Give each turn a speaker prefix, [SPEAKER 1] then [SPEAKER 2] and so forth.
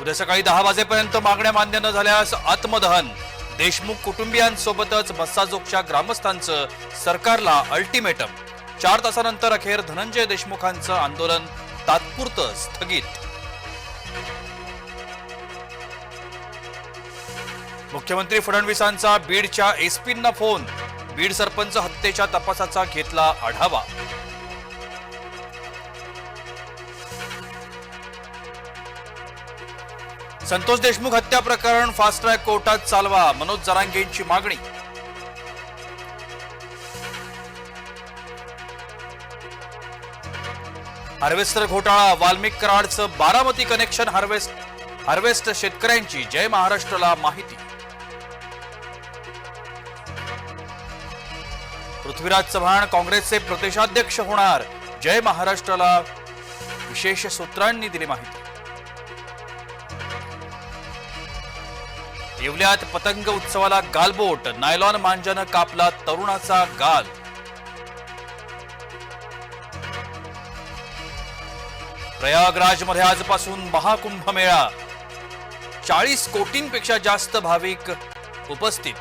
[SPEAKER 1] उद्या सकाळी दहा वाजेपर्यंत मागण्या मान्य न झाल्यास आत्मदहन. देशमुख कुटुंबियांसोबतच बस्साजोगच्या ग्रामस्थांचं सरकारला अल्टिमेटम चार तासानंतर अखेर धनंजय देशमुखांचं आंदोलन तात्पुरतं स्थगित. मुख्यमंत्री फडणवीसांचा बीडच्या एसपींना फोन. बीड सरपंच हत्येच्या तपासाचा घेतला आढावा. संतोष देशमुख हत्या प्रकरण फास्ट ट्रॅक कोर्टात चालवा मनोज जरांगेंची मागणी. हार्वेस्टर घोटाळा वाल्मिक कराडचं बारामती कनेक्शन हार्वेस्ट हार्वेस्ट शेतकऱ्यांची जय महाराष्ट्राला माहिती. पृथ्वीराज चव्हाण काँग्रेसचे प्रदेशाध्यक्ष होणार जय महाराष्ट्राला विशेष सूत्रांनी दिली माहिती. येवल्यात पतंग उत्सवाला गालबोट नायलॉन मांजानं कापला तरुणाचा गाल. प्रयागराजमध्ये आजपासून महाकुंभ मेळा चाळीस कोटींपेक्षा जास्त भाविक उपस्थित.